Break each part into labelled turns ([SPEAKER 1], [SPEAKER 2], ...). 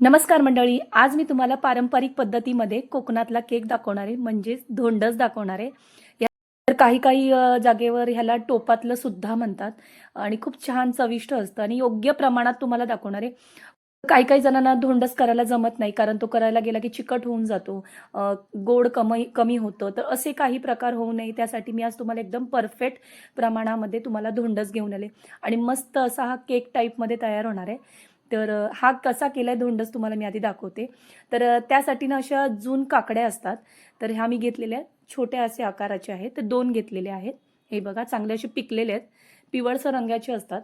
[SPEAKER 1] नमस्कार मंडळी आज मी तुम्हाला पारंपरिक पद्धतीमध्ये कोकणातला केक दाखवणार आहे म्हणजेच धोंडस दाखवणार. आहे या- तर काही काही जागेवर ह्याला टोपातलं सुद्धा म्हणतात आणि खूप छान चविष्ट असतं आणि योग्य प्रमाणात तुम्हाला दाखवणार. आहे काही काही जणांना धोंडस करायला जमत नाही कारण तो करायला गेला की चिकट होऊन जातो गोड कमी कमी होतं. तर असे काही प्रकार होऊ नये त्यासाठी मी आज तुम्हाला एकदम परफेक्ट प्रमाणामध्ये तुम्हाला धोंडस घेऊन आले. आणि मस्त असा हा केक टाईपमध्ये तयार होणार आहे. तर हा कसा केलाय धोंडस तुम्हाला मी आधी दाखवते. तर त्यासाठी ना अशा जून काकड्या असतात. तर ह्या मी घेतलेल्या छोट्या असे आकाराचे आहेत. तर दोन घेतलेले आहेत. हे बघा चांगले असे पिकलेले आहेत. पिवळसर रंगाचे असतात.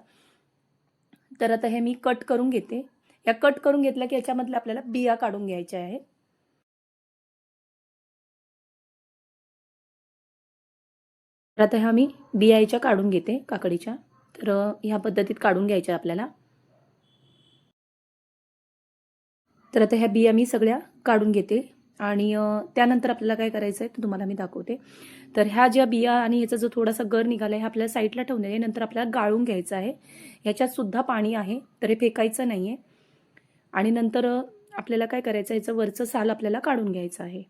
[SPEAKER 1] तर आता हे मी कट करून घेते. या कट करून घेतल्या की याच्यामधल्या आपल्याला बिया काढून घ्यायच्या आहेत. तर आता ह्या मी बिया याच्या काढून घेते काकडीच्या. तर ह्या पद्धतीत काढून घ्यायच्या आपल्याला. तर आता ह्या बिया मी सगळ्या काढून घेते. आणि त्यानंतर आपल्याला काय करायचं आहे ते तुम्हाला मी दाखवते. तर ह्या ज्या बिया आणि ह्याचा जो थोडासा गर निघाला आहे हा आपल्याला साईडला ठेवून आहे नंतर आपल्याला गाळून घ्यायचं आहे. ह्याच्यात सुद्धा पाणी आहे तर हे फेकायचं नाही आहे आणि नंतर आपल्याला काय करायचं आहे, याचं वरचं साल आपल्याला काढून घ्यायचं आहे.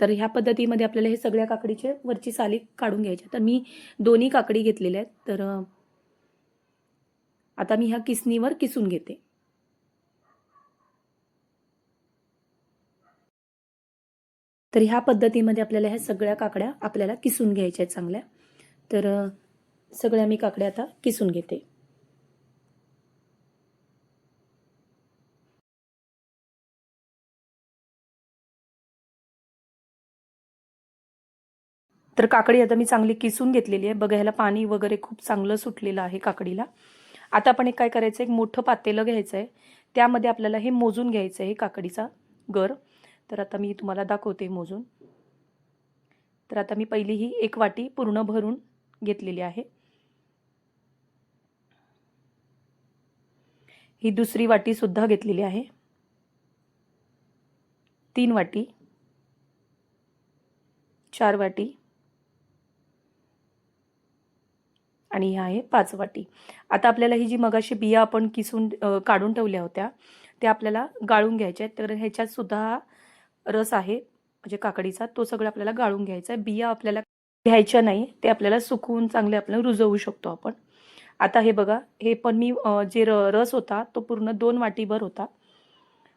[SPEAKER 1] तर ह्या पद्धतीमध्ये आपल्याला हे सगळ्या काकडीचे वरची साली काढून घ्यायची. तर मी दोन्ही काकडी घेतलेल्या आहेत. तर आता मी ह्या किसनीवर किसून घेते. तर ह्या पद्धतीमध्ये आपल्याला ह्या सगळ्या काकड्या आपल्याला किसून घ्यायच्या आहेत चांगल्या. तर सगळ्या मी काकड्या आता किसून घेते. तर काकडी आता मी चांगली किसून घेतलेली आहे. बघा ह्याला पाणी वगैरे खूप चांगलं सुटलेलं आहे काकडीला. आता आपण एक काय करायचं? एक मोठं पातेलं घ्यायचं आहे त्यामध्ये आपल्याला हे मोजून घ्यायचं आहे काकडीचा गर. तर आता मी तुम्हाला दाखवते मोजून. तर आता मी पहिली ही एक वाटी पूर्ण भरून घेतलेली आहे. ही दुसरी वाटी सुद्धा घेतलेली आहे. तीन वाटी. चार वाटी. आणि ह्या आहे पाच वाटी. आता आपल्याला ही जी मगाशी बिया आपण किसून काढून ठेवल्या होत्या त्या आपल्याला गाळून घ्यायच्या आहेत. तर ह्याच्यातसुद्धा रस आहे म्हणजे काकडीचा तो सगळं आपल्याला गाळून घ्यायचा आहे. बिया आपल्याला घ्यायच्या नाही ते आपल्याला सुकवून चांगले आपल्याला रुजवू शकतो आपण. आता हे बघा हे पण मी जे र रस होता तो पूर्ण दोन वाटीभर होता.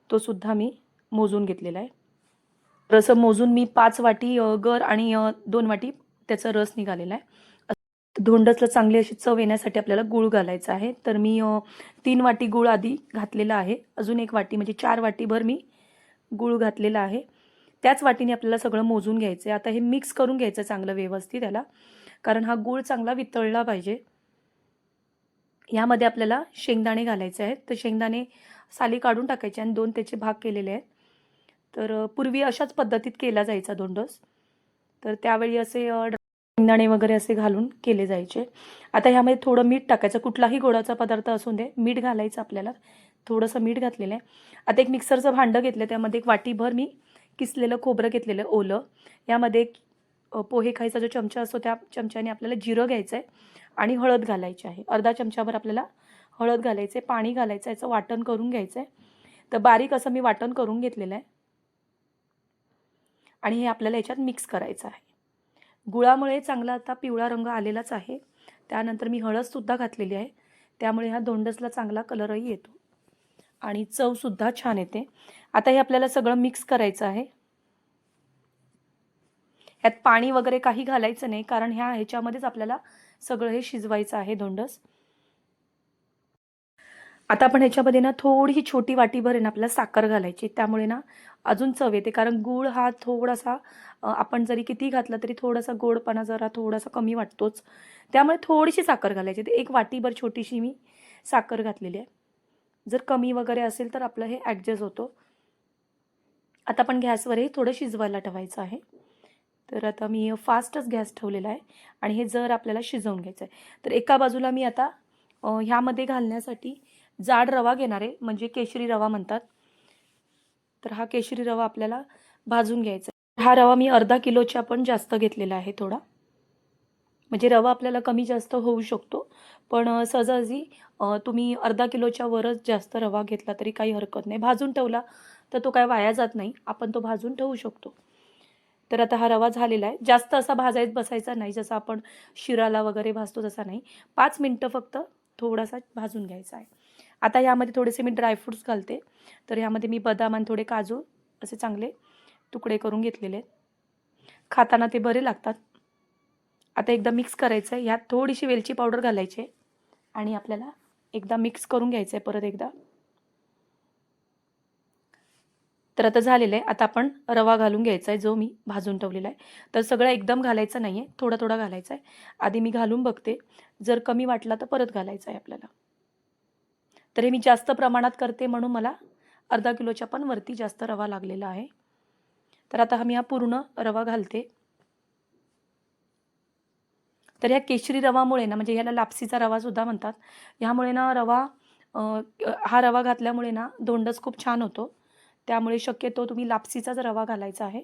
[SPEAKER 1] तो सुद्धा मी मोजून घेतलेला आहे. रस मोजून मी पाच वाटी गर आणि दोन वाटी त्याचा रस निघालेला आहे. धोंडसला चांगली अशी चव येण्यासाठी आपल्याला गूळ घालायचा आहे. तर मी तीन वाटी गूळ आधी घातलेला आहे. अजून एक वाटी म्हणजे चार वाटीभर मी गूळ घातलेला आहे. त्याच वाटीने आपल्याला सगळं मोजून घ्यायचं आहे आता हे मिक्स करून घ्यायचं चांगलं व्यवस्थित याला. कारण हा गूळ चांगला वितळला पाहिजे. यामध्ये आपल्याला शेंगदाणे घालायचे आहेत. तर शेंगदाणे साली काढून टाकायचे आणि दोन त्याचे भाग केलेले आहेत. तर पूर्वी अशाच पद्धतीत केला जायचा धोंडस. तर त्यावेळी असे शेंगदाणे वगैरे असे घालून केले जायचे. आता ह्यामध्ये थोडं मीठ टाकायचं. कुठलाही गोडाचा पदार्थ असून दे मीठ घालायचं आपल्याला. थोडंसं मीठ घातलेलं आहे. आता एक मिक्सरचं भांडं घेतलं त्यामध्ये एक वाटीभर मी किसलेलं खोबरं घेतलेलं आहे ओलं. यामध्ये एक पोहे खायचा जो चमचा असतो त्या चमच्याने आपल्याला जिरं घ्यायचं आहे आणि हळद घालायची आहे. अर्धा चमच्यावर आपल्याला हळद घालायचं आहे पाणी घालायचं आहे याचं वाटण करून घ्यायचं आहे. तर बारीक असं मी वाटण करून घेतलेलं आहे. आणि हे आपल्याला याच्यात मिक्स करायचं आहे. गुळामुळे चांगला आता पिवळा रंग आलेलाच आहे. त्यानंतर मी हळदसुद्धा घातलेली आहे. त्यामुळे ह्या दोंडसला चांगला कलरही येतो. आणि चवसुद्धा छान येते. आता हे आपल्याला सगळं मिक्स करायचं आहे. ह्यात पाणी वगैरे काही घालायचं नाही कारण ह्या ह्याच्यामध्येच आपल्याला सगळं हे शिजवायचं आहे धोंडस आता आपण ह्याच्यामध्ये ना थोडी छोटी वाटीभर आहे ना आपल्याला साखर घालायची. त्यामुळे ना अजून चव येते. कारण गूळ हा थोडासा आपण जरी किती घातला तरी थोडासा गोडपणा जरा थोडासा कमी वाटतोच. त्यामुळे थोडीशी साखर घालायची. ते एक वाटीभर छोटीशी मी साखर घातलेली आहे. जर कमी वगैरे असेल तर आपलं हे ॲडजस्ट होतो. आता आपण गॅसवरही थोडं शिजवायला ठेवायचं आहे. तर आता मी फास्टच गॅस ठेवलेला आहे आणि हे जर आपल्याला शिजवून घ्यायचं आहे. तर एका बाजूला मी आता ह्यामध्ये घालण्यासाठी जाड रवा घेणार आहे म्हणजे केशरी रवा म्हणतात. तर हा केशरी रवा आपल्याला भाजून घ्यायचा आहे. हा रवा मी अर्धा किलोच्या पण जास्त घेतलेला आहे थोडा. म्हणजे रवा आपल्याला कमी जास्त होऊ शकतो पण अ, सहजासहजी तुम्ही अर्धा किलोच्या वरच जास्त रवा घेतला तरी काही हरकत नाही. भाजून ठेवला तर तो काय वाया जात नाही. आपण तो भाजून ठेवू शकतो. तर आता हा रवा झालेला आहे. जास्त असा भाजायत बसायचा नाही जसा आपण शिराला वगैरे भाजतो तसा नाही. पाच मिनटं फक्त थोडासा भाजून घ्यायचा आहे. आता यामध्ये थोडेसे मी ड्रायफ्रूट्स घालते. तर यामध्ये मी बदाम आणि थोडे काजू असे चांगले तुकडे करून घेतलेले आहेत. खाताना ते बरे लागतात. आता एकदा मिक्स करायचं आहे ह्यात थोडीशी वेलची पावडर घालायची आहे. आणि आपल्याला एकदा मिक्स करून घ्यायचं आहे परत एकदा. तर आता झालेलं आहे. आता आपण रवा घालून घ्यायचा आहे जो मी भाजून ठेवलेला आहे. तर सगळं एकदम घालायचं नाही आहे थोडा थोडा घालायचा आहे आधी मी घालून बघते. जर कमी वाटला तर परत घालायचं आहे आपल्याला. तर हे मी जास्त प्रमाणात करते म्हणून मला अर्धा किलोच्या पण वरती जास्त रवा लागलेला आहे. तर आता हा मी हा पूर्ण रवा घालते. तर ह्या केशरी रवामुळे ना म्हणजे ह्याला लापसीचा रवासुद्धा म्हणतात. ह्यामुळे ना रवा हा रवा घातल्यामुळे ना दोंडच खूप छान होतो. त्यामुळे शक्यतो तुम्ही लापसीचाच रवा घालायचा आहे.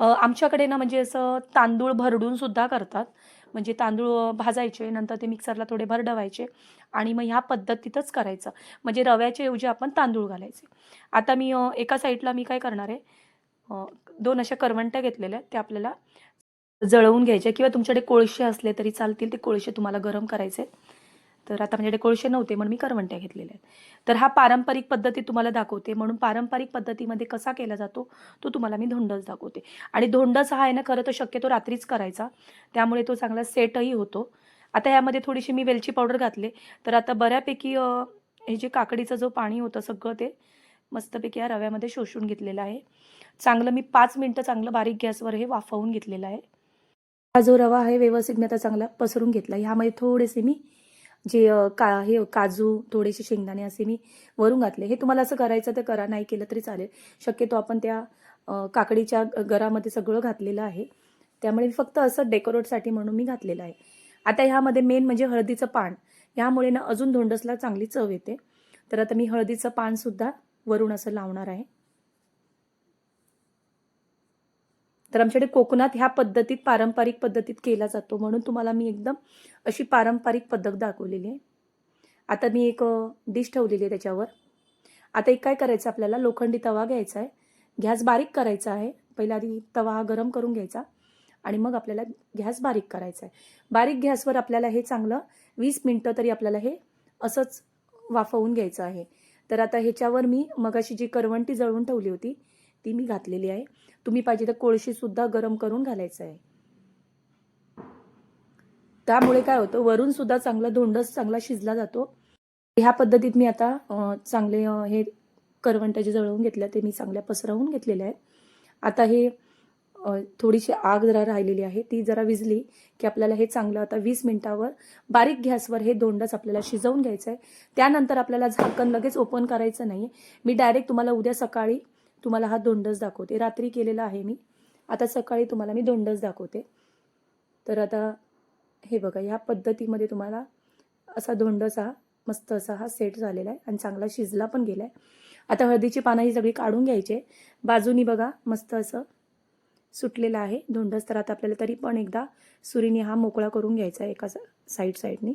[SPEAKER 1] आमच्याकडे ना म्हणजे असं तांदूळ भरडून सुद्धा करतात. म्हणजे तांदूळ भाजायचे नंतर ते मिक्सरला थोडे भरडवायचे आणि मग ह्या पद्धतीतच करायचं. म्हणजे रव्याच्या ऐवजी आपण तांदूळ घालायचे. आता मी एका साईडला मी काय करणार आहे दोन अशा करवंट्या घेतलेल्या आहेत त्या आपल्याला जळवून घ्यायचे किंवा तुमच्याकडे कोळशे असले तरी चालतील ते कोळशे तुम्हाला गरम करायचे तर आता माझ्याकडे कोळसे नव्हते म्हणून मी करवंट्या घेतलेल्या आहेत. तर हा पारंपरिक पद्धती तुम्हाला दाखवते. म्हणून पारंपरिक पद्धतीमध्ये कसा केला जातो तो तुम्हाला मी धोंडच दाखवते. आणि धोंडस हा आहे ना खरं तर शक्यतो रात्रीच करायचा. त्यामुळे तो चांगला सेटही होतो. आता यामध्ये थोडीशी मी वेलची पावडर घातले. तर आता बऱ्यापैकी हे जे काकडीचं जो पाणी होतं सगळं ते मस्तपैकी या रव्यामध्ये शोषून घेतलेलं आहे. चांगलं मी पाच मिनटं चांगलं बारीक गॅसवर हे वाफवून घेतलेलं आहे. हा जो रवा आहे व्यवस्थित मी आता चांगला पसरून घेतला. ह्यामध्ये थोडेसे मी जे का हे काजू थोडेसे शेंगदाणे असे मी वरून घातले. हे तुम्हाला असं करायचं तर करा नाही केलं तरी चालेल. शक्यतो आपण त्या काकडीच्या गरामध्ये सगळं घातलेलं आहे. त्यामुळे फक्त असं डेकोरेटसाठी म्हणून मी घातलेलं आहे. आता ह्यामध्ये मेन म्हणजे हळदीचं पान. ह्यामुळे ना अजून धोंडसला चांगली चव येते. तर आता मी हळदीचं पानसुद्धा वरून असं लावणार आहे. तर आमच्याकडे कोकणात ह्या पद्धतीत पारंपरिक पद्धतीत केला जातो म्हणून तुम्हाला मी एकदम अशी पारंपरिक पद्धत दाखवलेली आहे. आता मी एक डिश ठेवलेली आहे त्याच्यावर. आता एक काय करायचं आपल्याला? लोखंडी तवा घ्यायचा आहे. गॅस बारीक करायचा आहे. पहिला आधी तवा हा गरम करून घ्यायचा आणि मग आपल्याला गॅस बारीक करायचा आहे. बारीक गॅसवर आपल्याला हे चांगलं वीस मिनटं तरी आपल्याला हे असंच वाफवून घ्यायचं आहे. तर आता ह्याच्यावर मी मगाशी जी करवंटी जळवून ठेवली होती ती मी घातलेली आहे. तुम्ही पाहिजे तर कोळशीसुद्धा गरम करून घालायचं आहे. त्यामुळे काय होतं वरून सुद्धा चांगला धोंडस चांगला शिजला जातो. ह्या पद्धतीत मी आता चांगले हे करवंट जे जळवून घेतल्या ते मी चांगल्या पसरवून घेतलेल्या आहेत. आता हे थोडीशी आग जरा राहिलेली आहे ती जरा विजली की आपल्याला हे चांगलं आता वीस मिनिटावर बारीक गॅसवर हे दोंडच आपल्याला शिजवून घ्यायचं आहे त्यानंतर आपल्याला झाकण लगेच ओपन करायचं नाही मी डायरेक्ट तुम्हाला उद्या सकाळी तुम्हाला हा दोंडच दाखवते. रात्री केलेला आहे मी. आता सकाळी तुम्हाला मी दोंडच दाखवते. तर आता हे बघा ह्या पद्धतीमध्ये तुम्हाला असा धोंडस हा मस्त असा हा सेट झालेला आहे आणि चांगला शिजला पण गेला आहे आता हळदीची पानं ही सगळी काढून घ्यायचे. बाजूनी बघा मस्त असं सुटलेलं आहे धोंडस तर आता आपल्याला तरी पण एकदा सुरीने हा मोकळा करून घ्यायचा आहे एका साईड साईडनी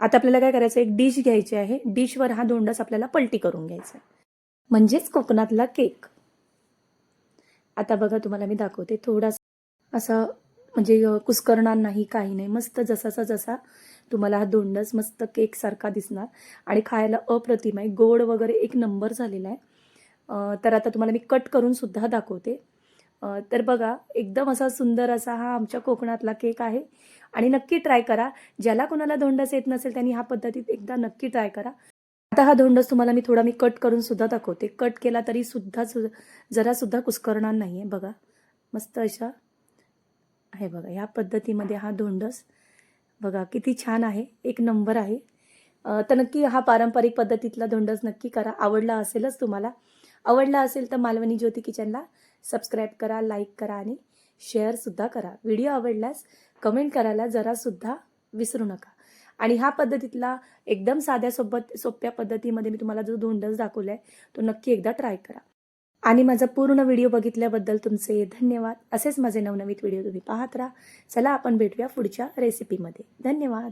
[SPEAKER 1] आता आपल्याला काय करायचं एक डिश घ्यायची आहे. डिशवर हा दोंडस आपल्याला पलटी करून घ्यायचा आहे. म्हणजेच कोकणातला केक आता बघा तुम्हाला मी दाखवते. थोडासा असा म्हणजे कुस्करणार नाही काही नाही. मस्त जसाचा जसा तुम्हाला हा दोंडस मस्त केक सारखा दिसणार. आणि खायला अप्रतिम आहे. गोड वगैरे एक नंबर झालेला आहे. तर आता तुम्हाला मी कट करून सुद्धा दाखवते. तर बघा एकदम असा सुंदर असा हा आमच्या कोकणातला केक आहे. आणि नक्की ट्राय करा. ज्याला कोणाला धोंडस येत नसेल त्यांनी ह्या पद्धतीत एकदा नक्की ट्राय करा. आता हा धोंडस तुम्हाला मी थोडा मी कट करून सुद्धा दाखवते. कट केला तरी सुद्धा सु- जरा सुद्धा कुस्करणार नाही आहे बघा. मस्त अशा. आहे बघा ह्या पद्धतीमध्ये हा धोंडस. बघा किती छान आहे. एक नंबर आहे. तर नक्की हा पारंपरिक पद्धतीतला धोंडस नक्की करा. आवडला असेलच तुम्हाला. आवडला असेल तर मालवणी ज्योती किचनला सबस्क्राईब करा लाईक करा आणि शेअरसुद्धा करा. व्हिडिओ आवडल्यास कमेंट करायला जरासुद्धा विसरू नका. आणि ह्या पद्धतीतला एकदम साध्या सोबत सोप्या पद्धतीमध्ये मी तुम्हाला जो धोंडस दाखवला आहे तो नक्की एकदा ट्राय करा. आणि माझा पूर्ण व्हिडिओ बघितल्याबद्दल तुमचे धन्यवाद. असेच माझे नवनवीन व्हिडिओ तुम्ही पाहत राहा. चला आपण भेटूया पुढच्या रेसिपीमध्ये धन्यवाद.